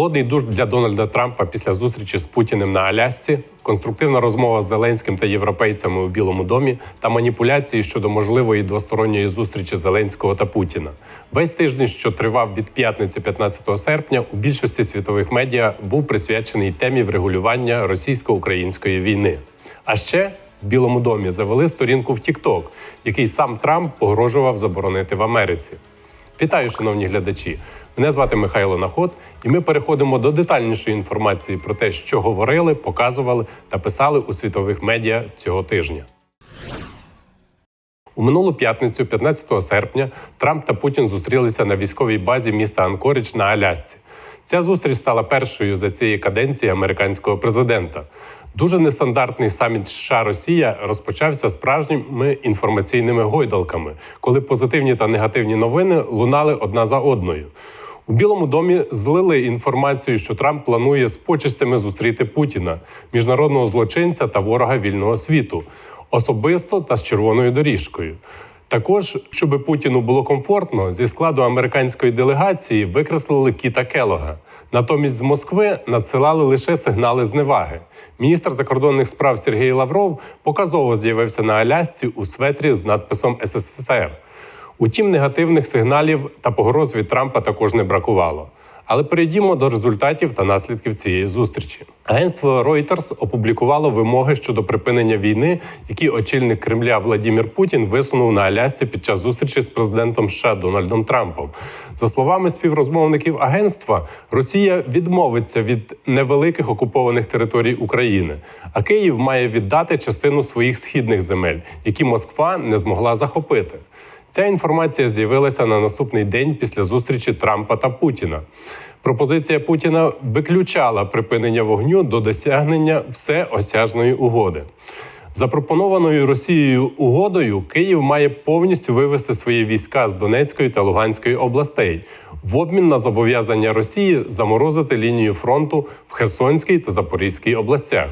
Холодний душ для Дональда Трампа після зустрічі з Путіним на Алясці, конструктивна розмова з Зеленським та європейцями у Білому домі та маніпуляції щодо можливої двосторонньої зустрічі Зеленського та Путіна. Весь тиждень, що тривав від п'ятниці 15 серпня, у більшості світових медіа був присвячений темі врегулювання російсько-української війни. А ще в Білому домі завели сторінку в TikTok, який сам Трамп погрожував заборонити в Америці. Вітаю, шановні глядачі. Мене звати Михайло Наход, і ми переходимо до детальнішої інформації про те, що говорили, показували та писали у світових медіа цього тижня. У минулу п'ятницю, 15 серпня, Трамп та Путін зустрілися на військовій базі міста Анкорідж на Алясці. Ця зустріч стала першою за цієї каденції американського президента. Дуже нестандартний саміт США Росія розпочався справжніми інформаційними гойдалками, коли позитивні та негативні новини лунали одна за одною. У Білому домі злили інформацію, що Трамп планує з почестями зустріти Путіна, міжнародного злочинця та ворога вільного світу, особисто та з червоною доріжкою. Також, щоб Путіну було комфортно, зі складу американської делегації викреслили Кіта Келога. Натомість з Москви надсилали лише сигнали зневаги. Міністр закордонних справ Сергій Лавров показово з'явився на Алясці у светрі з надписом СССР. Утім, негативних сигналів та погроз від Трампа також не бракувало. Але перейдімо до результатів та наслідків цієї зустрічі. Агентство Reuters опублікувало вимоги щодо припинення війни, які очільник Кремля Владімір Путін висунув на Алясці під час зустрічі з президентом США Дональдом Трампом. За словами співрозмовників агентства, Росія відмовиться від невеликих окупованих територій України, а Київ має віддати частину своїх східних земель, які Москва не змогла захопити. Ця інформація з'явилася на наступний день після зустрічі Трампа та Путіна. Пропозиція Путіна виключала припинення вогню до досягнення всеосяжної угоди. Запропонованою Росією угодою Київ має повністю вивести свої війська з Донецької та Луганської областей в обмін на зобов'язання Росії заморозити лінію фронту в Херсонській та Запорізькій областях.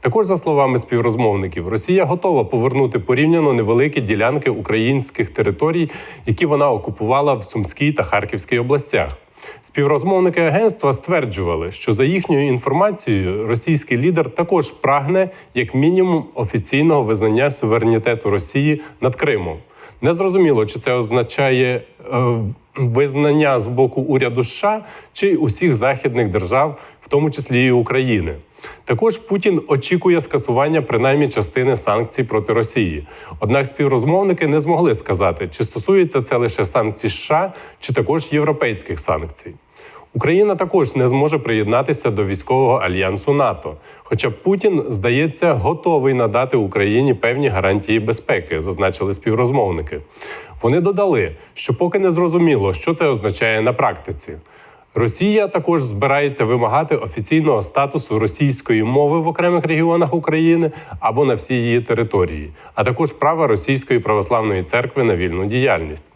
Також, за словами співрозмовників, Росія готова повернути порівняно невеликі ділянки українських територій, які вона окупувала в Сумській та Харківській областях. Співрозмовники агентства стверджували, що за їхньою інформацією російський лідер також прагне як мінімум офіційного визнання суверенітету Росії над Кримом. Незрозуміло, чи це означає е, визнання з боку уряду США чи усіх західних держав, в тому числі і України. Також Путін очікує скасування принаймні частини санкцій проти Росії. Однак співрозмовники не змогли сказати, чи стосується це лише санкцій США, чи також європейських санкцій. Україна також не зможе приєднатися до військового альянсу НАТО. Хоча Путін, здається, готовий надати Україні певні гарантії безпеки, зазначили співрозмовники. Вони додали, що поки не зрозуміло, що це означає на практиці. Росія також збирається вимагати офіційного статусу російської мови в окремих регіонах України або на всій її території, а також права Російської православної церкви на вільну діяльність.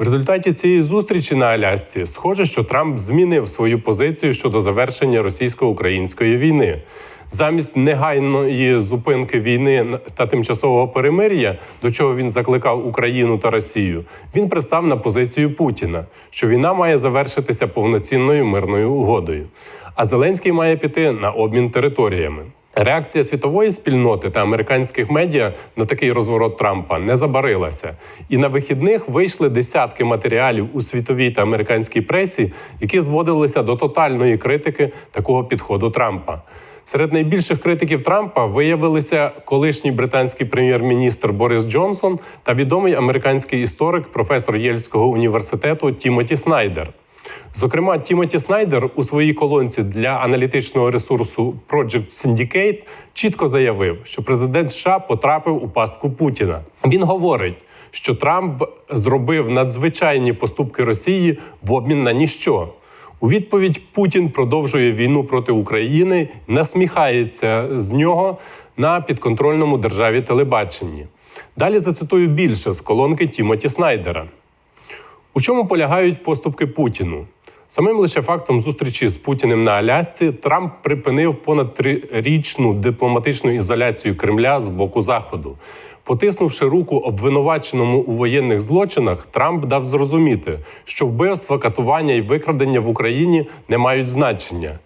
В результаті цієї зустрічі на Алясці схоже, що Трамп змінив свою позицію щодо завершення російсько-української війни. Замість негайної зупинки війни та тимчасового перемир'я, до чого він закликав Україну та Росію, він пристав на позицію Путіна, що війна має завершитися повноцінною мирною угодою. А Зеленський має піти на обмін територіями. Реакція світової спільноти та американських медіа на такий розворот Трампа не забарилася, і на вихідних вийшли десятки матеріалів у світовій та американській пресі, які зводилися до тотальної критики такого підходу Трампа. Серед найбільших критиків Трампа виявилися колишній британський прем'єр-міністр Борис Джонсон та відомий американський історик, професор Єльського університету Тімоті Снайдер. Зокрема, Тімоті Снайдер у своїй колонці для аналітичного ресурсу Project Syndicate чітко заявив, що президент США потрапив у пастку Путіна. Він говорить, що Трамп зробив надзвичайні поступки Росії в обмін на ніщо. У відповідь Путін продовжує війну проти України, насміхається з нього на підконтрольному державі телебаченні. Далі зацитую більше з колонки Тімоті Снайдера. У чому полягають поступки Путіну? Самим лише фактом зустрічі з Путіним на Алясці Трамп припинив понад трирічну дипломатичну ізоляцію Кремля з боку Заходу. Потиснувши руку обвинуваченому у воєнних злочинах, Трамп дав зрозуміти, що вбивства, катування і викрадення в Україні не мають значення.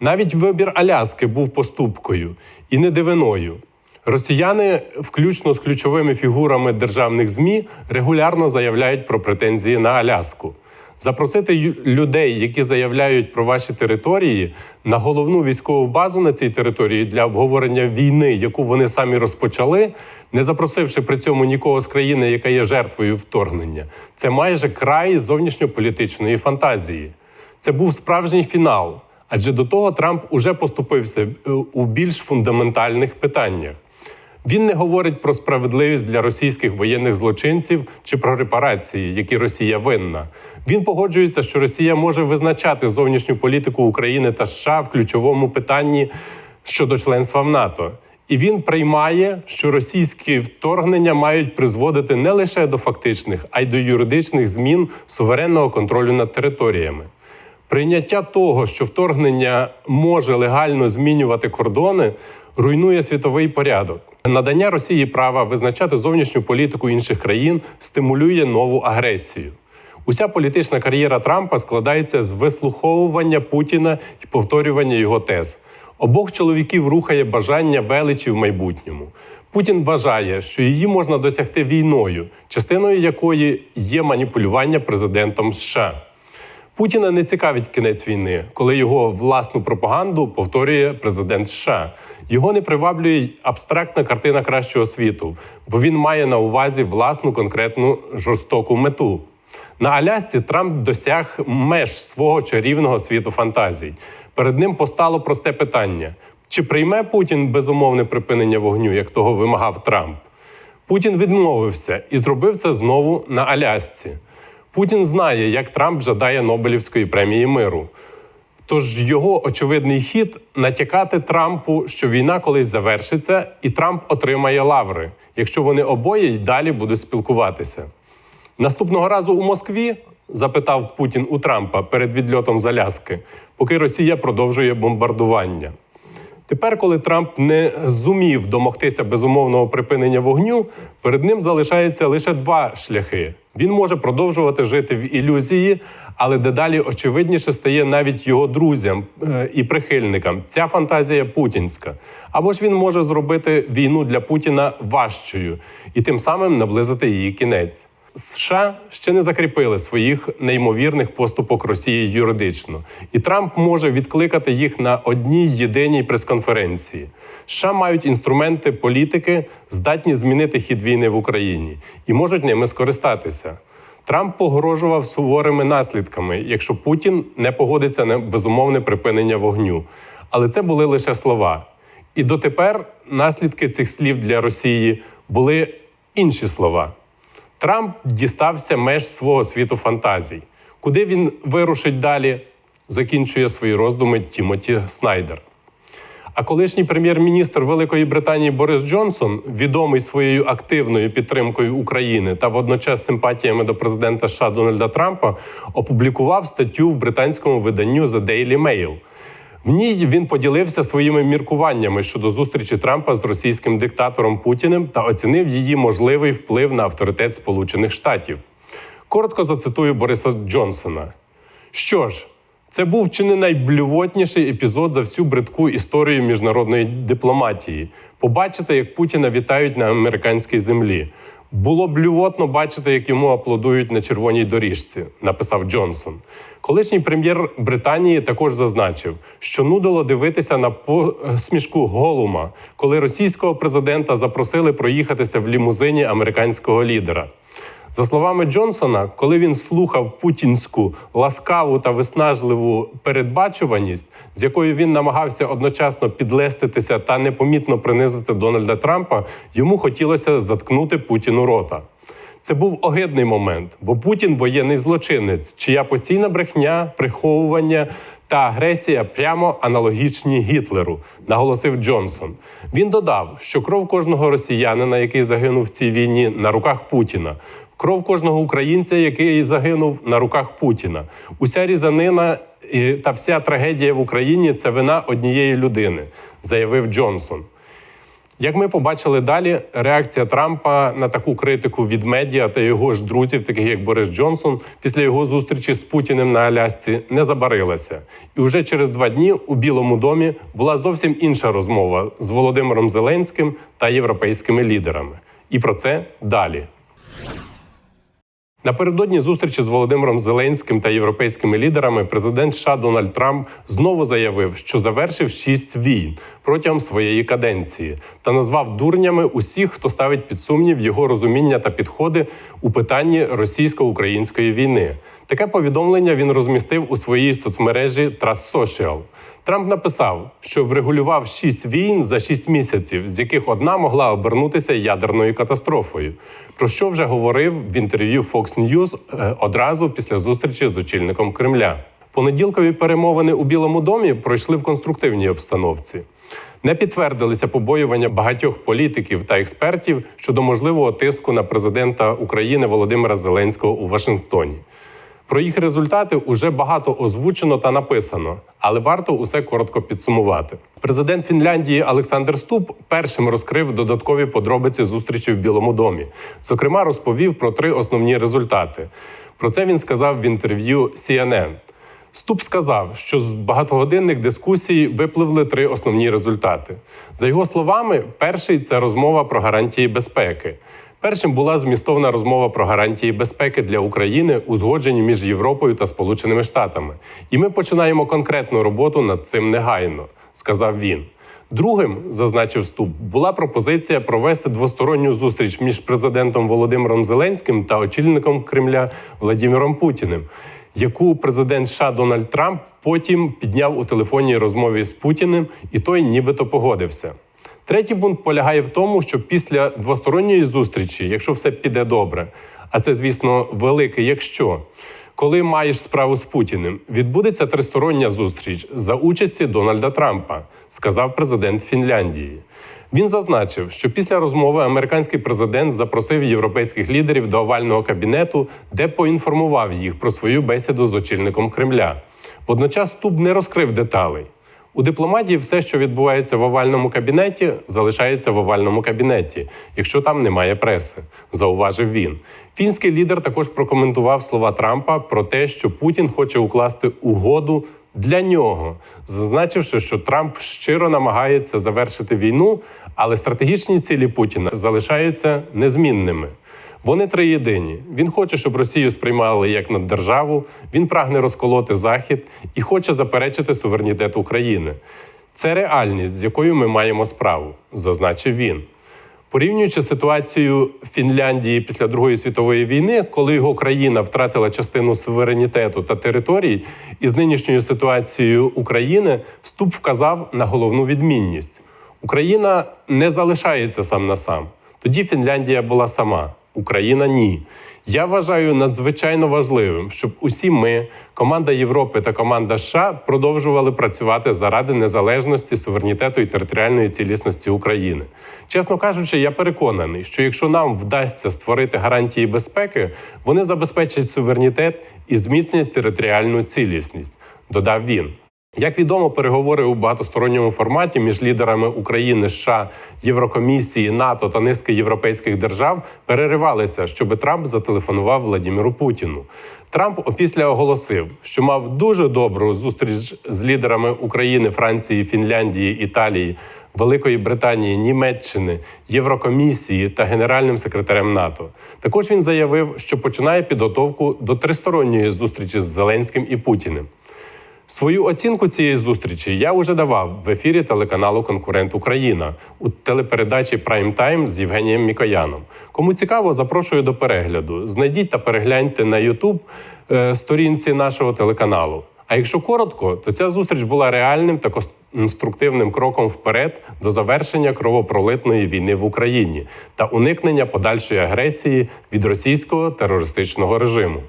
Навіть вибір Аляски був поступкою і не дивиною. Росіяни, включно з ключовими фігурами державних ЗМІ, регулярно заявляють про претензії на Аляску. Запросити людей, які заявляють про ваші території, на головну військову базу на цій території для обговорення війни, яку вони самі розпочали, не запросивши при цьому нікого з країни, яка є жертвою вторгнення, це майже край зовнішньополітичної фантазії. Це був справжній фінал, адже до того Трамп уже поступився е, у більш фундаментальних питаннях. Він не говорить про справедливість для російських воєнних злочинців чи про репарації, які Росія винна. Він погоджується, що Росія може визначати зовнішню політику України та США в ключовому питанні щодо членства в НАТО. І він приймає, що російські вторгнення мають призводити не лише до фактичних, а й до юридичних змін суверенного контролю над територіями. Прийняття того, що вторгнення може легально змінювати кордони, руйнує світовий порядок. Надання Росії права визначати зовнішню політику інших країн стимулює нову агресію. Уся політична кар'єра Трампа складається з вислуховування Путіна і повторювання його тез. Обох чоловіків рухає бажання величі в майбутньому. Путін вважає, що її можна досягти війною, частиною якої є маніпулювання президентом США. Путіна не цікавить кінець війни, коли його власну пропаганду повторює президент США. Його не приваблює абстрактна картина кращого світу, бо він має на увазі власну конкретну жорстоку мету. На Алясці Трамп досяг меж свого чарівного світу фантазій. Перед ним постало просте питання: чи прийме Путін безумовне припинення вогню, як того вимагав Трамп? Путін відмовився і зробив це знову на Алясці. Путін знає, як Трамп жадає Нобелівської премії миру. Тож його очевидний хід натякати Трампу, що війна колись завершиться, і Трамп отримає лаври, якщо вони обоє й далі будуть спілкуватися. Наступного разу у Москві запитав Путін у Трампа перед відльотом з Аляски, поки Росія продовжує бомбардування. Тепер, коли Трамп не зумів домогтися безумовного припинення вогню, перед ним залишається лише два шляхи. Він може продовжувати жити в ілюзії, але дедалі очевидніше стає навіть його друзям е, і прихильникам. Ця фантазія путінська. Або ж він може зробити війну для Путіна важчою і тим самим наблизити її кінець. США ще не закріпили своїх неймовірних поступок Росії юридично, і Трамп може відкликати їх на одній єдиній прес-конференції. США мають інструменти політики, здатні змінити хід війни в Україні, і можуть ними скористатися. Трамп погрожував суворими наслідками, якщо Путін не погодиться на безумовне припинення вогню. Але це були лише слова. І дотепер наслідки цих слів для Росії були інші слова. Трамп дістався меж свого світу фантазій. Куди він вирушить далі, закінчує свої роздуми Тімоті Снайдер. А колишній прем'єр-міністр Великої Британії Борис Джонсон, відомий своєю активною підтримкою України та водночас симпатіями до президента США Дональда Трампа, опублікував статтю в британському виданню The Daily Mail. В ній він поділився своїми міркуваннями щодо зустрічі Трампа з російським диктатором Путіним та оцінив її можливий вплив на авторитет Сполучених Штатів. Коротко зацитую Бориса Джонсона. Що ж, це був чи не найблювотніший епізод за всю бридку історію міжнародної дипломатії. Побачити, як Путіна вітають на американській землі. Було б блювотно бачити, як йому аплодують на червоній доріжці, написав Джонсон. Колишній прем'єр Британії також зазначив, що нудило дивитися на посмішку Голума, коли російського президента запросили проїхатися в лімузині американського лідера. За словами Джонсона, коли він слухав путінську ласкаву та виснажливу передбачуваність, з якою він намагався одночасно підлеститися та непомітно принизити Дональда Трампа, йому хотілося заткнути Путіну рота. Це був огидний момент, бо Путін воєнний злочинець, чия постійна брехня, приховування та агресія прямо аналогічні Гітлеру, наголосив Джонсон. Він додав, що кров кожного росіянина, який загинув в цій війні, на руках Путіна. Кров кожного українця, який загинув на руках Путіна. Уся різанина та вся трагедія в Україні це вина однієї людини, заявив Джонсон. Як ми побачили далі, реакція Трампа на таку критику від медіа та його ж друзів, таких як Борис Джонсон, після його зустрічі з Путіним на Алясці, не забарилася. І вже через два дні у Білому домі була зовсім інша розмова з Володимиром Зеленським та європейськими лідерами. І про це далі. Напередодні зустрічі з Володимиром Зеленським та європейськими лідерами президент США Дональд Трамп знову заявив, що завершив шість війн протягом своєї каденції та назвав дурнями усіх, хто ставить під сумнів його розуміння та підходи у питанні російсько-української війни. Таке повідомлення він розмістив у своїй соцмережі Trust Social. Трамп написав, що врегулював шість війн за шість місяців, з яких одна могла обернутися ядерною катастрофою. Про що вже говорив в інтерв'ю Fox News е, одразу після зустрічі з очільником Кремля. Понеділкові перемовини у Білому домі пройшли в конструктивній обстановці. Не підтвердилися побоювання багатьох політиків та експертів щодо можливого тиску на президента України Володимира Зеленського у Вашингтоні. Про їх результати уже багато озвучено та написано, але варто усе коротко підсумувати. Президент Фінляндії Олександр Ступ першим розкрив додаткові подробиці зустрічі в Білому домі. Зокрема, розповів про три основні результати. Про це він сказав в інтерв'ю CNN. Ступ сказав, що з багатогодинних дискусій випливли три основні результати. За його словами, перший це розмова про гарантії безпеки. Першим була змістовна розмова про гарантії безпеки для України, узгоджені між Європою та Сполученими Штатами. І ми починаємо конкретну роботу над цим негайно, сказав він. Другим, зазначив Ступ, була пропозиція провести двосторонню зустріч між президентом Володимиром Зеленським та очільником Кремля Владимиром Путіним, яку президент США Дональд Трамп потім підняв у телефонній розмові з Путіним, і той нібито погодився. Третій пункт полягає в тому, що після двосторонньої зустрічі, якщо все піде добре, а це, звісно, велике, якщо коли маєш справу з Путіним, відбудеться тристороння зустріч за участі Дональда Трампа, сказав президент Фінляндії. Він зазначив, що після розмови американський президент запросив європейських лідерів до овального кабінету, де поінформував їх про свою бесіду з очільником Кремля. Водночас Туб не розкрив деталей. У дипломатії все, що відбувається в овальному кабінеті, залишається в овальному кабінеті, якщо там немає преси, зауважив він. Фінський лідер також прокоментував слова Трампа про те, що Путін хоче укласти угоду для нього, зазначивши, що Трамп щиро намагається завершити війну, але стратегічні цілі Путіна залишаються незмінними. Вони триєдині. Він хоче, щоб Росію сприймали як наддержаву. Він прагне розколоти Захід і хоче заперечити суверенітет України. Це реальність, з якою ми маємо справу, зазначив він. Порівнюючи ситуацію Фінляндії після Другої світової війни, коли його країна втратила частину суверенітету та територій, із нинішньою ситуацією України Ступ вказав на головну відмінність: Україна не залишається сам на сам. Тоді Фінляндія була сама. Україна ні. Я вважаю надзвичайно важливим, щоб усі ми, команда Європи та команда США, продовжували працювати заради незалежності, суверенітету і територіальної цілісності України. Чесно кажучи, я переконаний, що якщо нам вдасться створити гарантії безпеки, вони забезпечать суверенітет і зміцнять територіальну цілісність, додав він. Як відомо, переговори у багатосторонньому форматі між лідерами України, США, Єврокомісії, НАТО та низки європейських держав переривалися, щоб Трамп зателефонував Владіміру Путіну. Трамп опісля оголосив, що мав дуже добру зустріч з лідерами України, Франції, Фінляндії, Італії, Великої Британії, Німеччини, Єврокомісії та генеральним секретарем НАТО. Також він заявив, що починає підготовку до тристоронньої зустрічі з Зеленським і Путіним. Свою оцінку цієї зустрічі я вже давав в ефірі телеканалу Конкурент Україна у телепередачі Прайм Тайм з Євгенієм Мікояном. Кому цікаво, запрошую до перегляду. Знайдіть та перегляньте на YouTube е, сторінці нашого телеканалу. А якщо коротко, то ця зустріч була реальним та конструктивним кроком вперед до завершення кровопролитної війни в Україні та уникнення подальшої агресії від російського терористичного режиму.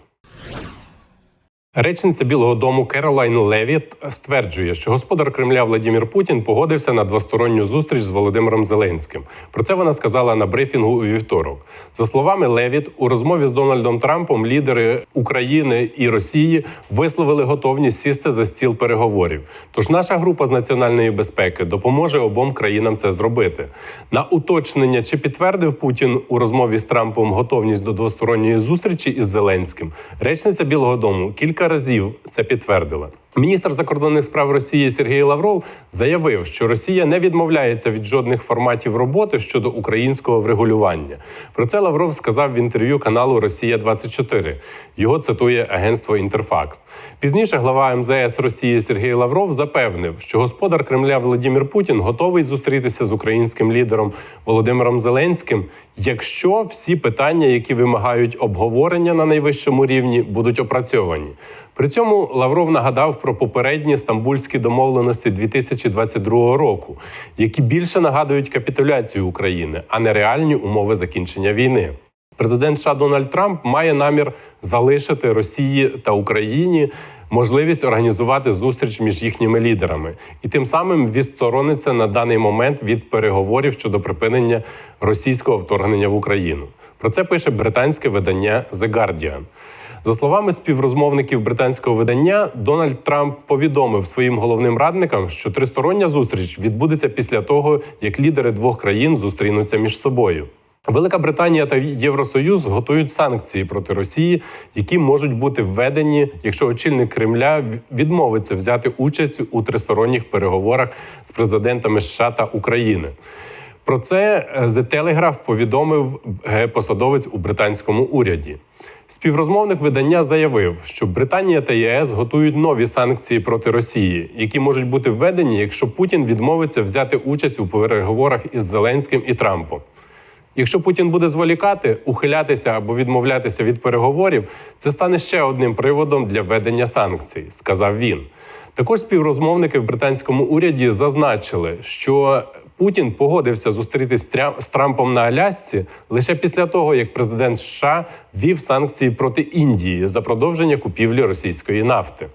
Речниця Білого Дому Керолайн Левіт стверджує, що господар Кремля Владимир Путін погодився на двосторонню зустріч з Володимиром Зеленським. Про це вона сказала на брифінгу у вівторок. За словами Левіт, у розмові з Дональдом Трампом лідери України і Росії висловили готовність сісти за стіл переговорів. Тож наша група з національної безпеки допоможе обом країнам це зробити. На уточнення, чи підтвердив Путін у розмові з Трампом готовність до двосторонньої зустрічі із Зеленським, речниця Білого Дому кілька разів це підтвердила. Міністр закордонних справ Росії Сергій Лавров заявив, що Росія не відмовляється від жодних форматів роботи щодо українського врегулювання. Про це Лавров сказав в інтерв'ю каналу Росія 24 Його цитує агентство Інтерфакс. Пізніше глава МЗС Росії Сергій Лавров запевнив, що господар Кремля Владимир Путін готовий зустрітися з українським лідером Володимиром Зеленським, якщо всі питання, які вимагають обговорення на найвищому рівні, будуть опрацьовані. При цьому Лавров нагадав про попередні стамбульські домовленості 2022 року, які більше нагадують капітуляцію України, а не реальні умови закінчення війни. Президент США Дональд Трамп має намір залишити Росії та Україні можливість організувати зустріч між їхніми лідерами, і тим самим відсторониться на даний момент від переговорів щодо припинення російського вторгнення в Україну. Про це пише британське видання The Guardian. За словами співрозмовників британського видання, Дональд Трамп повідомив своїм головним радникам, що тристороння зустріч відбудеться після того, як лідери двох країн зустрінуться між собою. Велика Британія та Євросоюз готують санкції проти Росії, які можуть бути введені, якщо очільник Кремля відмовиться взяти участь у тристоронніх переговорах з президентами США та України. Про це The Telegraph повідомив посадовець у британському уряді. Співрозмовник видання заявив, що Британія та ЄС готують нові санкції проти Росії, які можуть бути введені, якщо Путін відмовиться взяти участь у переговорах із Зеленським і Трампом. Якщо Путін буде зволікати, ухилятися або відмовлятися від переговорів, це стане ще одним приводом для введення санкцій, сказав він. Також співрозмовники в британському уряді зазначили, що Путін погодився зустрітись з Трампом на Алясці лише після того, як президент США ввів санкції проти Індії за продовження купівлі російської нафти.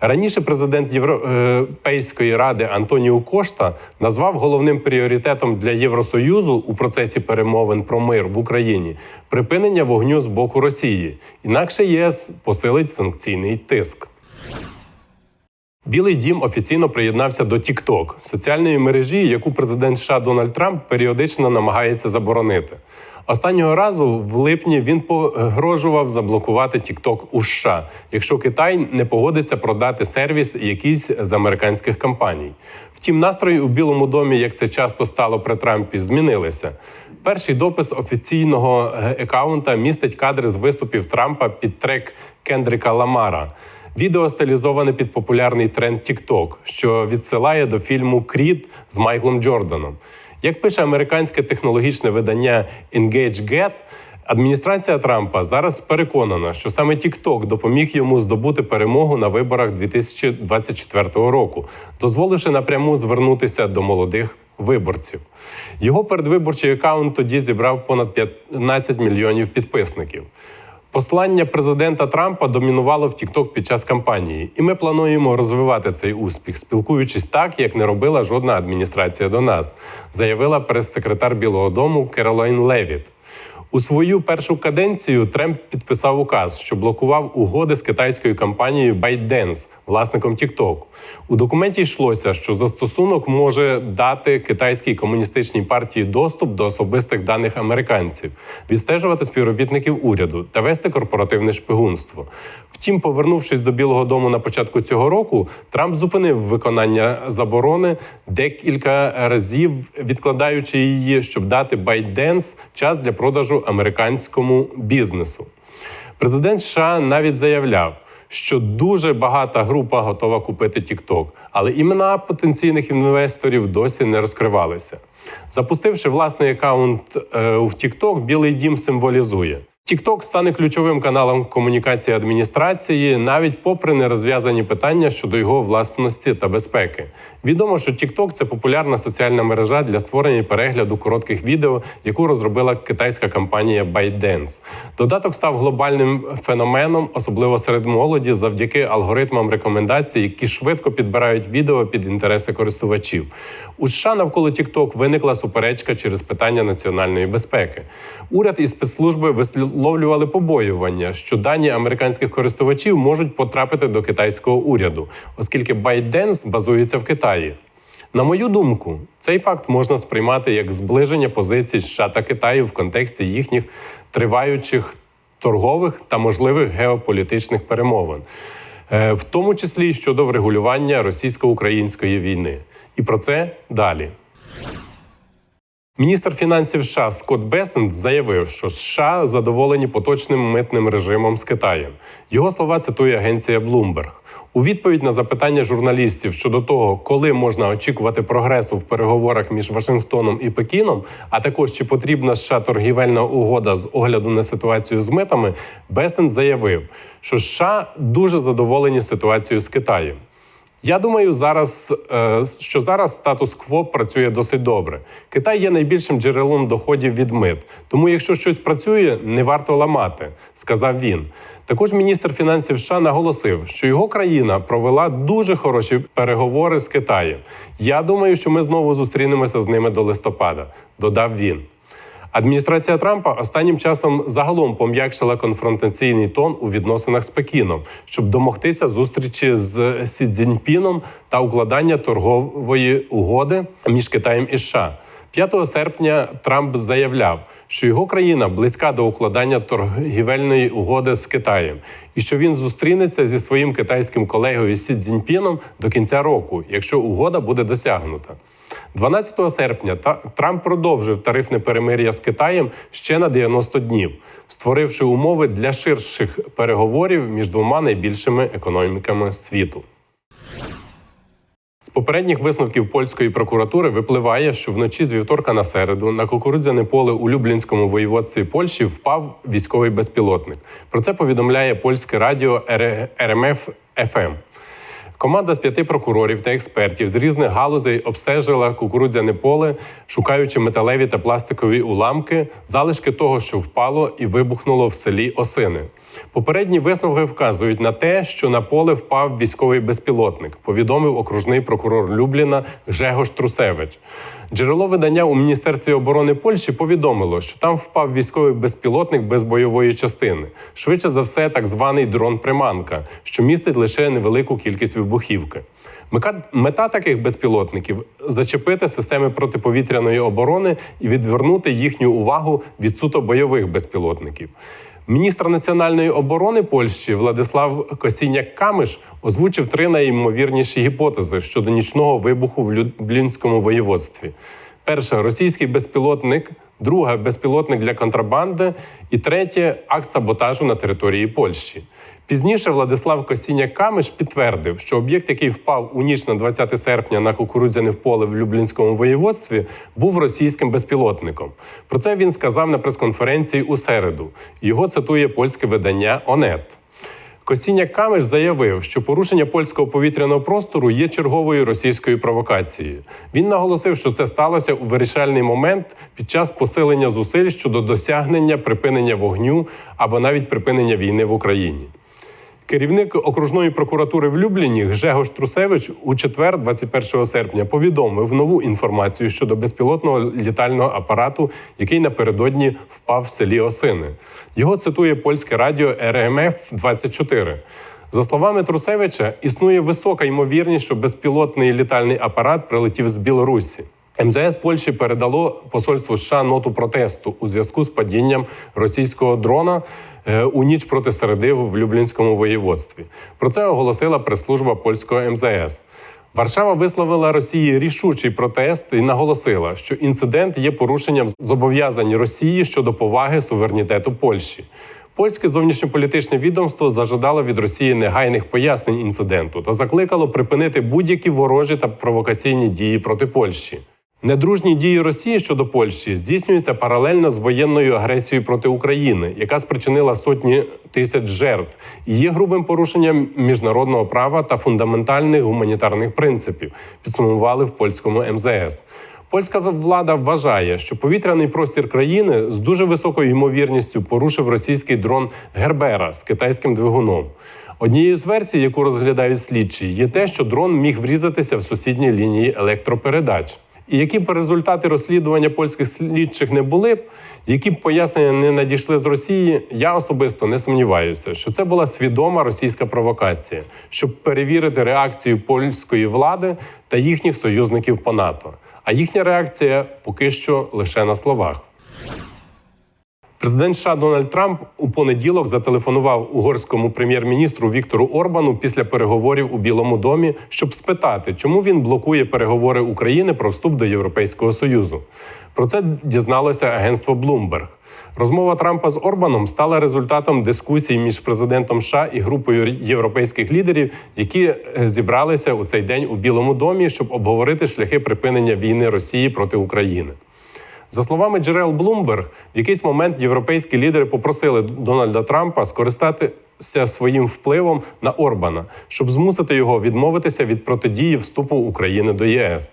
Раніше президент Європейської ради Антоніо Кошта назвав головним пріоритетом для Євросоюзу у процесі перемовин про мир в Україні припинення вогню з боку Росії. Інакше ЄС посилить санкційний тиск. Білий дім офіційно приєднався до TikTok – соціальної мережі, яку президент США Дональд Трамп періодично намагається заборонити. Останнього разу в липні він погрожував заблокувати TikTok у США, якщо Китай не погодиться продати сервіс якійсь з американських компаній. Втім, настрої у Білому домі, як це часто стало при Трампі, змінилися. Перший допис офіційного екаунта містить кадри з виступів Трампа під трек Кендрика Ламара. Відео стилізоване під популярний тренд TikTok, що відсилає до фільму Крід з Майклом Джорданом. Як пише американське технологічне видання EngageGet, адміністрація Трампа зараз переконана, що саме TikTok допоміг йому здобути перемогу на виборах 2024 року, дозволивши напряму звернутися до молодих виборців. Його передвиборчий аккаунт тоді зібрав понад 15 мільйонів підписників. Послання президента Трампа домінувало в TikTok під час кампанії, і ми плануємо розвивати цей успіх, спілкуючись так, як не робила жодна адміністрація до нас, заявила прес-секретар Білого Дому Керолайн Левіт. У свою першу каденцію Трамп підписав указ, що блокував угоди з китайською компанією ByteDance, власником TikTok. У документі йшлося, що застосунок може дати китайській комуністичній партії доступ до особистих даних американців, відстежувати співробітників уряду та вести корпоративне шпигунство. Втім, повернувшись до Білого Дому на початку цього року, Трамп зупинив виконання заборони декілька разів, відкладаючи її, щоб дати ByteDance час для продажу американському бізнесу. Президент США навіть заявляв, що дуже багата група готова купити TikTok, але імена потенційних інвесторів досі не розкривалися. Запустивши власний аккаунт в TikTok, Білий Дім символізує. TikTok стане ключовим каналом комунікації адміністрації, навіть попри нерозв'язані питання щодо його власності та безпеки. Відомо, що TikTok – це популярна соціальна мережа для створення перегляду коротких відео, яку розробила китайська компанія ByteDance. Додаток став глобальним феноменом, особливо серед молоді, завдяки алгоритмам рекомендацій, які швидко підбирають відео під інтереси користувачів. У США навколо TikTok виникла суперечка через питання національної безпеки. Уряд і спецслужби висловлювали побоювання, що дані американських користувачів можуть потрапити до китайського уряду, оскільки ByteDance базується в Китаї. На мою думку, цей факт можна сприймати як зближення позицій США та Китаю в контексті їхніх триваючих торгових та можливих геополітичних перемовин, е, в тому числі щодо врегулювання російсько-української війни. І про це далі. Міністр фінансів США Скотт Бесент заявив, що США задоволені поточним митним режимом з Китаєм. Його слова цитує агенція Bloomberg. У відповідь на запитання журналістів щодо того, коли можна очікувати прогресу в переговорах між Вашингтоном і Пекіном, а також чи потрібна США торгівельна угода з огляду на ситуацію з митами, Бесент заявив, що США дуже задоволені ситуацією з Китаєм. Я думаю, зараз е, що зараз статус-кво працює досить добре. Китай є найбільшим джерелом доходів від мит. Тому, якщо щось працює, не варто ламати, сказав він. Також міністр фінансів США наголосив, що його країна провела дуже хороші переговори з Китаєм. Я думаю, що ми знову зустрінемося з ними до листопада, додав він. Адміністрація Трампа останнім часом загалом пом'якшила конфронтаційний тон у відносинах з Пекіном, щоб домогтися зустрічі з Сі Цзіньпіном та укладання торгової угоди між Китаєм і США. 5 серпня Трамп заявляв, що його країна близька до укладання торгівельної угоди з Китаєм, і що він зустрінеться зі своїм китайським колегою Сі Цзіньпіном до кінця року, якщо угода буде досягнута. 12 серпня Трамп продовжив тарифне перемир'я з Китаєм ще на 90 днів, створивши умови для ширших переговорів між двома найбільшими економіками світу. З попередніх висновків польської прокуратури випливає, що вночі з вівторка на середу на кукурудзяне поле у Люблінському воєводстві Польщі впав військовий безпілотник. Про це повідомляє польське радіо РМФ ФМ. Команда з п'яти прокурорів та експертів з різних галузей обстежила кукурудзяне поле, шукаючи металеві та пластикові уламки, залишки того, що впало і вибухнуло в селі Осини. Попередні висновки вказують на те, що на поле впав військовий безпілотник. Повідомив окружний прокурор Любліна Жегош Трусевич. Джерело видання у міністерстві оборони Польщі повідомило, що там впав військовий безпілотник без бойової частини. Швидше за все, так званий дрон-приманка, що містить лише невелику кількість вибухівки. Мета таких безпілотників зачепити системи протиповітряної оборони і відвернути їхню увагу від суто бойових безпілотників. Міністр національної оборони Польщі Владислав Косіняк Камиш озвучив три найімовірніші гіпотези щодо нічного вибуху в Люблінському воєводстві. Перша російський безпілотник, друга безпілотник для контрабанди, і третє акт саботажу на території Польщі. Пізніше Владислав Косіняк Камиш підтвердив, що об'єкт, який впав у ніч на 20 серпня на кукурудзяне поле в Люблінському воєводстві, був російським безпілотником. Про це він сказав на прес-конференції у середу. Його цитує польське видання ОНЕТ. Косіняк Камиш заявив, що порушення польського повітряного простору є черговою російською провокацією. Він наголосив, що це сталося у вирішальний момент під час посилення зусиль щодо досягнення припинення вогню або навіть припинення війни в Україні. Керівник окружної прокуратури в Любліні Гжегош Трусевич у четвер, 21 серпня, повідомив нову інформацію щодо безпілотного літального апарату, який напередодні впав в селі Осини. Його цитує польське радіо РМФ 24 за словами Трусевича, існує висока ймовірність, що безпілотний літальний апарат прилетів з Білорусі. МЗС Польщі передало посольству США ноту протесту у зв'язку з падінням російського дрона у ніч проти середи в Люблінському воєводстві. Про це оголосила прес-служба польського МЗС. Варшава висловила Росії рішучий протест і наголосила, що інцидент є порушенням зобов'язань Росії щодо поваги суверенітету Польщі. Польське зовнішньополітичне відомство зажадало від Росії негайних пояснень інциденту та закликало припинити будь-які ворожі та провокаційні дії проти Польщі. Недружні дії Росії щодо Польщі здійснюються паралельно з воєнною агресією проти України, яка спричинила сотні тисяч жертв і є грубим порушенням міжнародного права та фундаментальних гуманітарних принципів. Підсумували в польському МЗС. Польська влада вважає, що повітряний простір країни з дуже високою ймовірністю порушив російський дрон Гербера з китайським двигуном. Однією з версій, яку розглядають слідчі, є те, що дрон міг врізатися в сусідній лінії електропередач. І які б результати розслідування польських слідчих не були б, які б пояснення не надійшли з Росії, я особисто не сумніваюся, що це була свідома російська провокація, щоб перевірити реакцію польської влади та їхніх союзників по НАТО. А їхня реакція поки що лише на словах. Президент США Дональд Трамп у понеділок зателефонував угорському прем'єр-міністру Віктору Орбану після переговорів у Білому домі, щоб спитати, чому він блокує переговори України про вступ до Європейського союзу. Про це дізналося агентство Bloomberg. Розмова Трампа з Орбаном стала результатом дискусій між президентом США і групою європейських лідерів, які е, зібралися у цей день у Білому домі, щоб обговорити шляхи припинення війни Росії проти України. За словами джерел Bloomberg, в якийсь момент європейські лідери попросили Дональда Трампа скористатися своїм впливом на Орбана, щоб змусити його відмовитися від протидії вступу України до ЄС.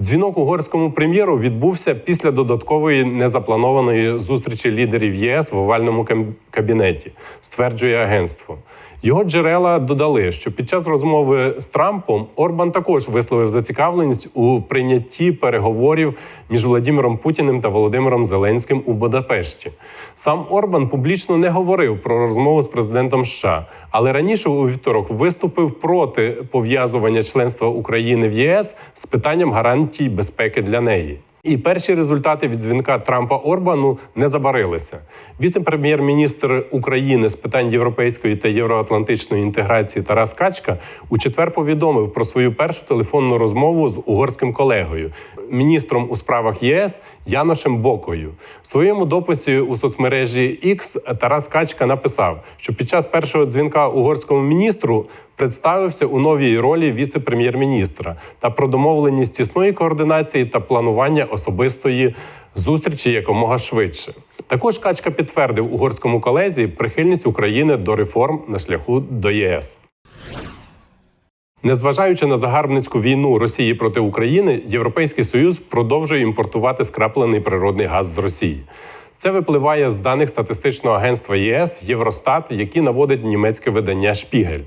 Дзвінок угорському прем'єру відбувся після додаткової незапланованої зустрічі лідерів ЄС в овальному кабінеті, стверджує агентство. Його джерела додали, що під час розмови з Трампом Орбан також висловив зацікавленість у прийнятті переговорів між Владимиром Путіним та Володимиром Зеленським у Будапешті. Сам Орбан публічно не говорив про розмову з президентом США, але раніше у вівторок виступив проти пов'язування членства України в ЄС з питанням гарантій безпеки для неї. І перші результати від дзвінка Трампа Орбану не забарилися. Віце-прем'єр-міністр України з питань європейської та євроатлантичної інтеграції Тарас Качка у четвер повідомив про свою першу телефонну розмову з угорським колегою, міністром у справах ЄС Яношем Бокою. В своєму дописі у соцмережі X Тарас Качка написав, що під час першого дзвінка угорському міністру представився у новій ролі віце-прем'єр-міністра та про домовленість тісної координації та планування особистої зустрічі якомога швидше. Також Качка підтвердив угорському колезі прихильність України до реформ на шляху до ЄС. Незважаючи на загарбницьку війну Росії проти України, Європейський Союз продовжує імпортувати скраплений природний газ з Росії. Це випливає з даних статистичного агентства ЄС Євростат, які наводить німецьке видання Шпігель.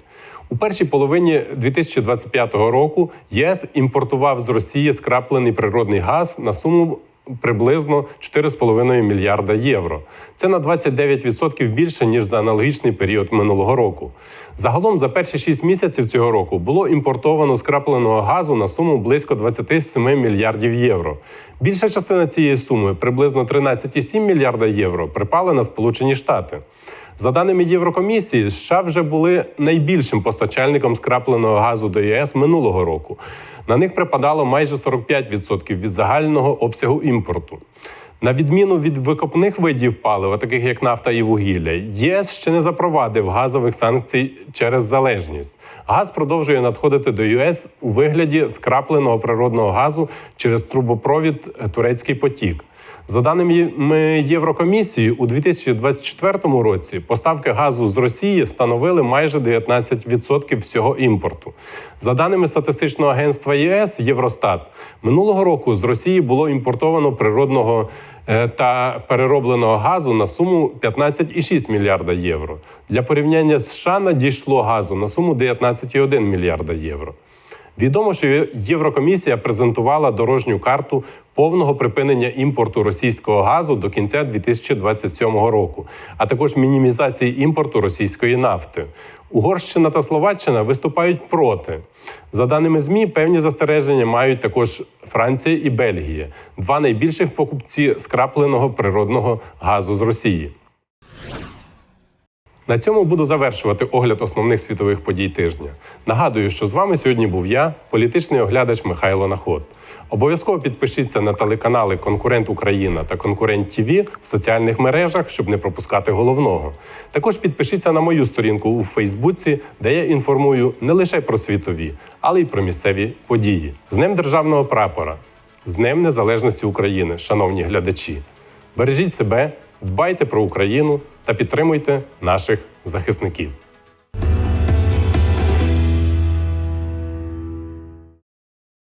У першій половині 2025 року ЄС імпортував з Росії скраплений природний газ на суму приблизно 4,5 мільярда євро. Це на 29% більше ніж за аналогічний період минулого року. Загалом за перші 6 місяців цього року було імпортовано скрапленого газу на суму близько 27 мільярдів євро. Більша частина цієї суми, приблизно 13,7 мільярда євро, припала на Сполучені Штати. За даними Єврокомісії, США вже були найбільшим постачальником скрапленого газу до ЄС минулого року. На них припадало майже 45% від загального обсягу імпорту. На відміну від викопних видів палива, таких як нафта і вугілля, ЄС ще не запровадив газових санкцій через залежність. Газ продовжує надходити до ЄС у вигляді скрапленого природного газу через трубопровід Турецький потік. За даними Єврокомісії, у 2024 році поставки газу з Росії становили майже 19% всього імпорту. За даними статистичного агентства ЄС Євростат, минулого року з Росії було імпортовано природного е, та переробленого газу на суму 15,6 мільярда євро. Для порівняння з США надійшло газу на суму 19,1 мільярда євро. Відомо, що Єврокомісія презентувала дорожню карту повного припинення імпорту російського газу до кінця 2027 року, а також мінімізації імпорту російської нафти. Угорщина та Словаччина виступають проти. За даними змі, певні застереження мають також Франція і Бельгія два найбільших покупці скрапленого природного газу з Росії. На цьому буду завершувати огляд основних світових подій тижня. Нагадую, що з вами сьогодні був я, політичний оглядач Михайло Наход. Обов'язково підпишіться на телеканали Конкурент Україна та Конкурент ТІВІ в соціальних мережах, щоб не пропускати головного. Також підпишіться на мою сторінку у Фейсбуці, де я інформую не лише про світові, але й про місцеві події. З Днем державного прапора. З Днем Незалежності України, шановні глядачі! Бережіть себе, дбайте про Україну та підтримуйте наших захисників.